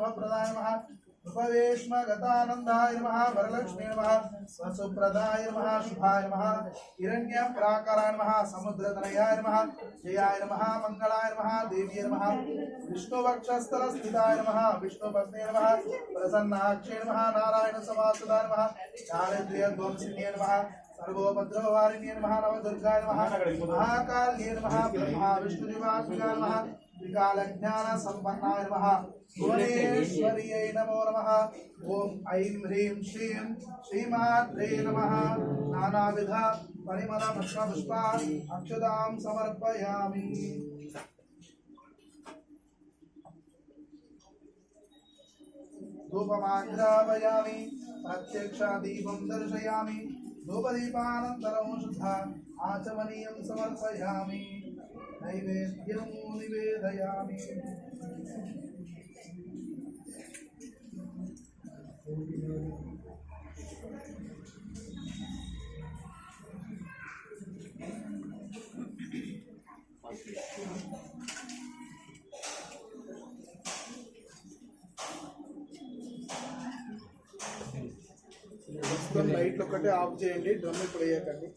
శుభప్రదాయ నమ. ఉపవేష్మ గతానందాయ నమ. వరలక్ష్మీ నమ. వసుప్రదాయ నమ. శుభాయ నమ. హిరణ్య ప్రాకారాయ నమ. సముద్రతనయాయ నమ. జయాయ నమ. మంగళాయ నమ. దేవీ నమ. విష్ణువక్షస్థల స్థితాయ నమ. విష్ణుపత్నే నమ. ప్రసన్నాక్షే నమ. నారాయణ సమాసుదాయ నమ. చారిత్ర్య నమ. సర్వోపద్రవ వారిణ్య నమ నవ దుర్గాయ నమ మహాకాల్యే నమ మహావిష్ణునివాసుగా నమ త్రికాలజ్ఞాన సంపన్నాయ నమ భువనేశ్వర్యై నమో నమ ఓం ఐం హ్రీం శ్రీం శ్రీమాత్రే నమ నానావిధ పరిమళ పుష్ప పుష్పా సమర్పయామి ధూపమాగ్రాపయామి प्रत्यक्षदीपं दर्शयामि धूपदीपानन्तरं शुद्धा आचमनीयं समर्पयामि। नैवेद्यं निवेदयामि। లైట్లు ఒకటే ఆఫ్ చేయండి డ్రమ్ ఇప్పుడు వేయకండి.